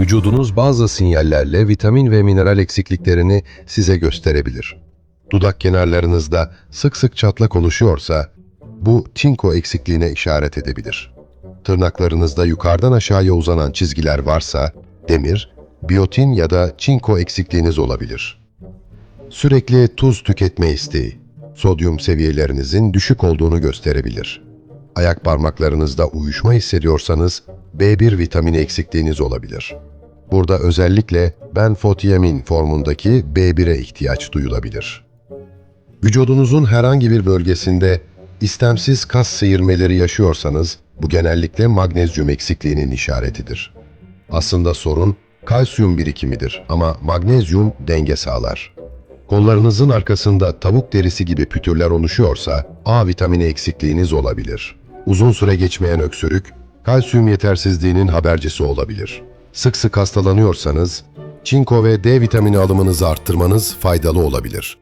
Vücudunuz bazı sinyallerle vitamin ve mineral eksikliklerini size gösterebilir. Dudak kenarlarınızda sık sık çatlak oluşuyorsa, bu çinko eksikliğine işaret edebilir. Tırnaklarınızda yukarıdan aşağıya uzanan çizgiler varsa, demir, biyotin ya da çinko eksikliğiniz olabilir. Sürekli tuz tüketme isteği, sodyum seviyelerinizin düşük olduğunu gösterebilir. Ayak parmaklarınızda uyuşma hissediyorsanız B1 vitamini eksikliğiniz olabilir. Burada özellikle benfotiamin formundaki B1'e ihtiyaç duyulabilir. Vücudunuzun herhangi bir bölgesinde istemsiz kas seyirmeleri yaşıyorsanız bu genellikle magnezyum eksikliğinin işaretidir. Aslında sorun kalsiyum birikimidir ama magnezyum denge sağlar. Kollarınızın arkasında tavuk derisi gibi pütürler oluşuyorsa A vitamini eksikliğiniz olabilir. Uzun süre geçmeyen öksürük, kalsiyum yetersizliğinin habercisi olabilir. Sık sık hastalanıyorsanız, çinko ve D vitamini alımınızı arttırmanız faydalı olabilir.